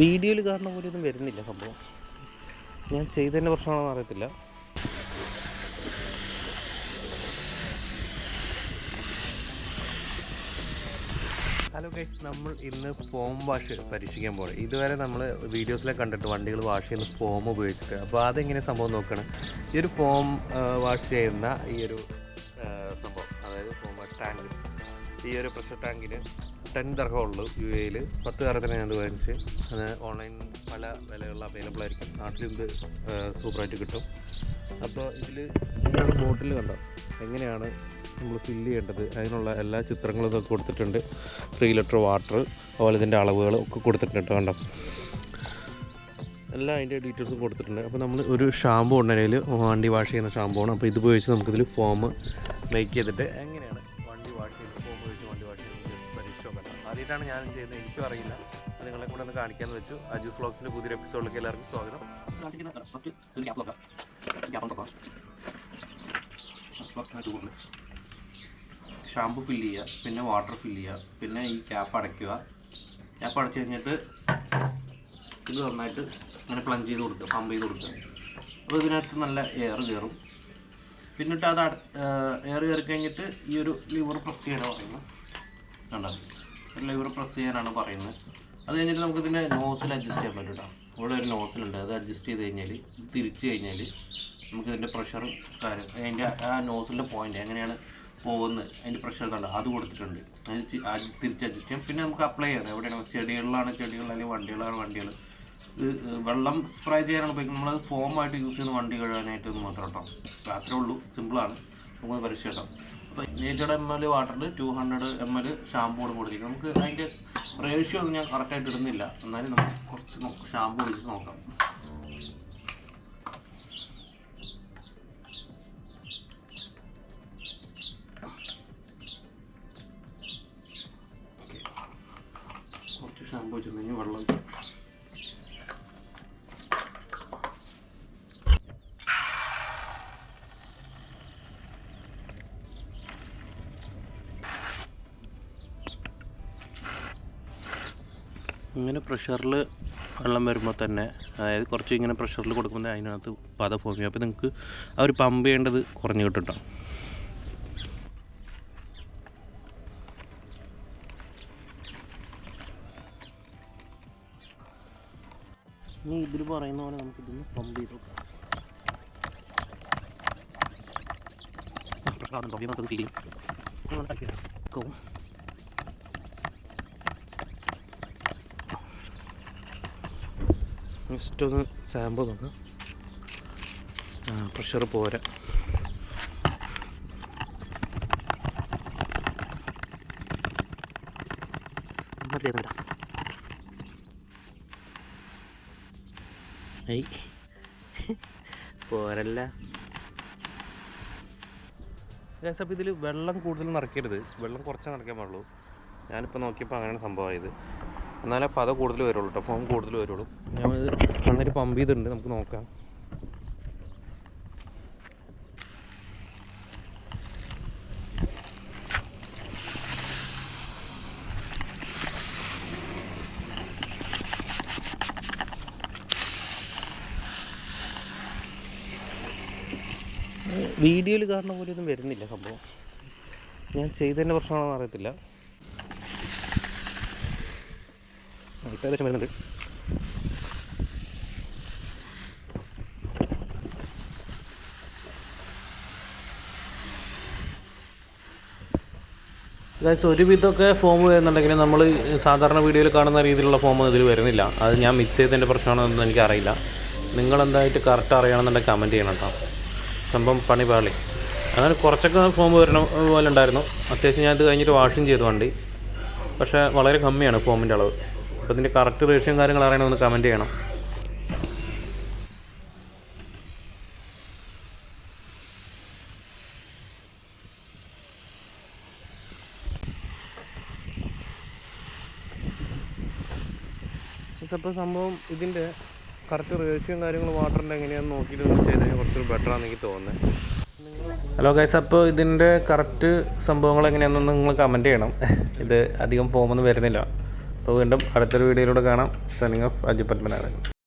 വീഡിയോയിൽ കാരണം പോലും ഒന്നും വരുന്നില്ല സംഭവം. ഞാൻ ചെയ്തതിന്റെ പ്രശ്നമാണെന്ന് അറിയത്തില്ല. ഹലോ ഗൈസ് നമ്മൾ ഇന്ന് ഫോം വാഷ് പരീക്ഷിക്കാൻ പോകണം ഇതുവരെ നമ്മൾ വീഡിയോസിലൊക്കെ കണ്ടിട്ട് വണ്ടികൾ വാഷ് ചെയ്യുന്ന ഫോം ഉപയോഗിച്ചിട്ട്. അപ്പോൾ അതെങ്ങനെ സംഭവം നോക്കണം. ഈ ഒരു ഫോം വാഷ് ചെയ്യുന്ന ഈ ഒരു സംഭവം. അതായത് ഫോം വാഷ് ടാങ്ക് ഈ ഒരു പ്രഷർ ടാങ്കിന് ടെൻ ദർഹമുള്ളൂ യു എയിൽ പത്ത് ദർഹത്തിന് ഞാൻ വാങ്ങിച്ച് അത് ഓൺലൈൻ പല വിലകളിൽ അവൈലബിൾ ആയിരിക്കും. നാട്ടിലും ഇത് സൂപ്പറായിട്ട് കിട്ടും. അപ്പോൾ ഇതിൽ ഇങ്ങനെയാണ് ബോട്ടിൽ കണ്ടോ? എങ്ങനെയാണ് നമ്മൾ ഫില്ല് ചെയ്യേണ്ടത്? അതിനുള്ള എല്ലാ ചിത്രങ്ങളും ഇതൊക്കെ കൊടുത്തിട്ടുണ്ട്. ത്രീ ലിറ്റർ വാട്ടർ അതുപോലെ ഇതിന്റെ അളവുകൾ ഒക്കെ കൊടുത്തിട്ടുണ്ട് കണ്ടോ? എല്ലാ അതിന്റെ ഡീറ്റെയിൽസും കൊടുത്തിട്ടുണ്ട്. അപ്പോൾ നമ്മൾ ഒരു ഷാമ്പു ഉണ്ടെങ്കിൽ വണ്ടി വാഷ് ചെയ്യുന്ന ഷാമ്പു ആണ് അപ്പോൾ ഇത് ഉപയോഗിച്ച് നമുക്കിതിൽ ഫോം മേക്ക് ചെയ്തിട്ട് ആദ്യമായിട്ടാണ് ഞാൻ ചെയ്യുന്നത്? എനിക്കും അറിയില്ല. നിങ്ങളെ കൂടെ ഒന്ന് കാണിക്കാമെന്ന് വെച്ചു. അജൂസ് വ്ളോഗ്സിന്റെ പുതിയൊരു എപ്പിസോഡിലേക്ക് എല്ലാവർക്കും സ്വാഗതം. ഷാമ്പു ഫില്ല് ചെയ്യുക പിന്നെ വാട്ടർ ഫില്ല് ചെയ്യുക പിന്നെ ഈ ക്യാപ്പ് അടയ്ക്കുക. ക്യാപ്പ് അടച്ചു കഴിഞ്ഞിട്ട് ഇത് നന്നായിട്ട് ഇങ്ങനെ പ്ലഞ്ച് ചെയ്ത് കൊടുക്കുക പമ്പ് ചെയ്ത് കൊടുക്കുക. അപ്പോൾ ഇതിനകത്ത് നല്ല എയർ കയറും. പിന്നിട്ട് അത് എയർ കയറി കഴിഞ്ഞിട്ട് ഈ ഒരു ലിവർ പ്രസ് ചെയ്യണമെന്ന് പറയുന്നത് കണ്ടോ? ലിവർ പ്രസ് ചെയ്യാനാണ് പറയുന്നത്. അത് കഴിഞ്ഞിട്ട് നമുക്ക് ഇതിന്റെ നോസിൽ അഡ്ജസ്റ്റ് ചെയ്യാൻ പറ്റും കേട്ടോ ഇവിടെ ഒരു നോസിലുണ്ട് അത് അഡ്ജസ്റ്റ് ചെയ്ത് കഴിഞ്ഞാൽ തിരിച്ച് കഴിഞ്ഞാൽ നമുക്ക് ഇതിന്റെ പ്രഷറും കാര്യം അതിന്റെ ആ നോസിലിന്റെ പോയിന്റ് എങ്ങനെയാണ് പോകുന്നത് അതിന്റെ പ്രഷർ കണ്ടോ? അത് കൊടുത്തിട്ടുണ്ട്. അത് തിരിച്ച് അഡ്ജസ്റ്റ് ചെയ്യാം. പിന്നെ നമുക്ക് അപ്ലൈ ചെയ്യാം. എവിടെയാണ്? ചെടികളിലാണ് ചെടികൾ അല്ലെങ്കിൽ വണ്ടികളാണ് വണ്ടികൾ. ഇത് വെള്ളം സ്പ്രേ ചെയ്യാനാണ് ഉപയോഗിക്കുന്നത്. നമ്മളത് ഫോമായിട്ട് യൂസ് ചെയ്യുന്ന വണ്ടി കഴുകാനായിട്ട് മാത്രം കേട്ടോ അത്രേ ഉള്ളൂ. സിമ്പിളാണ് നമുക്ക് പരിശോധിക്കാം. നേറ്റഡ് എം എൽ വാട്ടറിൽ two hundred M L shampoo കൊടുത്തിരിക്കും നമുക്ക് അതിന്റെ റേഷ്യോ ഒന്നും ഞാൻ കറക്റ്റായിട്ട് ഇടുന്നില്ല. എന്നാലും നമുക്ക് കുറച്ച് ഷാമ്പു ഒഴിച്ച് നോക്കാം. കുറച്ച് ഷാമ്പു വെച്ചിട്ടുണ്ടെങ്കിൽ വെള്ളം ഇങ്ങനെ പ്രഷറിൽ വെള്ളം വരുമ്പോൾ തന്നെ അതായത് കുറച്ച് ഇങ്ങനെ പ്രഷറിൽ കൊടുക്കുമ്പോൾ അതിനകത്ത് പത ഫോം ചെയ്യും. അപ്പോൾ നിങ്ങൾക്ക് ആ ഒരു പമ്പ് ചെയ്യേണ്ടത് കുറഞ്ഞു കിട്ടും ഇനി ഇതിൽ പറയുന്ന പോലെ നമുക്ക് ഇതൊന്ന് പമ്പ് ചെയ്ത് നോക്കാം. പ്രശ്നം പമ്പ് ചെയ്യുമ്പോൾ ഫീൽ ചെയ്യും. ജസ്റ്റ് ഒന്ന് സാമ്പിൾ നോക്കാം. പ്രഷർ പോരാ. പോരല്ല. അപ്പോൾ ഇതിൽ വെള്ളം കൂടുതൽ നിറയ്ക്കരുത്. വെള്ളം കുറച്ചേ നിറയ്ക്കാൻ പാടുള്ളൂ. ഞാനിപ്പോൾ നോക്കിയപ്പോൾ അങ്ങനെയാണ് സംഭവമായത്. എന്നാലേ പത കൂടുതൽ വരുള്ളൂ കേട്ടോ ഫോം കൂടുതൽ വരുള്ളൂ. ഞാൻ കണ്ണിൽ പമ്പ് ചെയ്തിട്ടുണ്ട് നമുക്ക് നോക്കാം. വീഡിയോയിൽ കാരണം പോലും ഒന്നും വരുന്നില്ല സംഭവം. ഞാൻ ചെയ്തതിന്റെ പ്രശ്നമാണെന്ന് അറിയത്തില്ല. ഇപ്പോൾ ഏകദേശം വരുന്നുണ്ട്. ഗൈസ് ഒരുവിധമൊക്കെ ഫോം വരുന്നുണ്ടെങ്കിൽ നമ്മൾ സാധാരണ വീഡിയോയിൽ കാണുന്ന രീതിയിലുള്ള ഫോം ഇതിൽ വരുന്നില്ല. അത് ഞാൻ മിക്സ് ചെയ്തതിന്റെ പ്രശ്നമാണെന്നൊന്നും എനിക്കറിയില്ല നിങ്ങളെന്തായിട്ട് കറക്റ്റ് അറിയണമെന്നുണ്ടെങ്കിൽ കമന്റ് ചെയ്യണം കേട്ടോ. സംഭവം പണി പാളി. അങ്ങനെ കുറച്ചൊക്കെ ഫോം വരണ പോലെ ഉണ്ടായിരുന്നു. അത്യാവശ്യം ഞാൻ ഇത് കഴിഞ്ഞിട്ട് വാഷിങ് ചെയ്തു വണ്ടി. പക്ഷേ വളരെ കമ്മിയാണ് ഫോമിന്റെ അളവ്. അപ്പോൾ ഇതിന്റെ കറക്റ്റ് റേഷ്യം കാര്യങ്ങൾ അറിയണമെന്ന് കമന്റ് ചെയ്യണം. അപ്പോൾ സംഭവം ഇതിന്റെ കറക്റ്റ് റേഷ്യോയും കാര്യങ്ങളും വാട്ടറിന്റെ എങ്ങനെയാണെന്ന് നോക്കിയിട്ട് ചെയ്ത് കഴിഞ്ഞാൽ കുറച്ചുകൂടി ബെറ്റർ ആണെന്ന് എനിക്ക് തോന്നുന്നത് ഹലോ ഗൈസ് അപ്പോൾ ഇതിന്റെ കറക്റ്റ് സംഭവങ്ങൾ എങ്ങനെയാണെന്ന് നിങ്ങൾ കമന്റ് ചെയ്യണം. ഇത് അധികം ഫോമൊന്നും വരുന്നില്ല. അപ്പോൾ വീണ്ടും അടുത്തൊരു വീഡിയോയിലൂടെ കാണാം. സണിങ് ഓഫ് അജു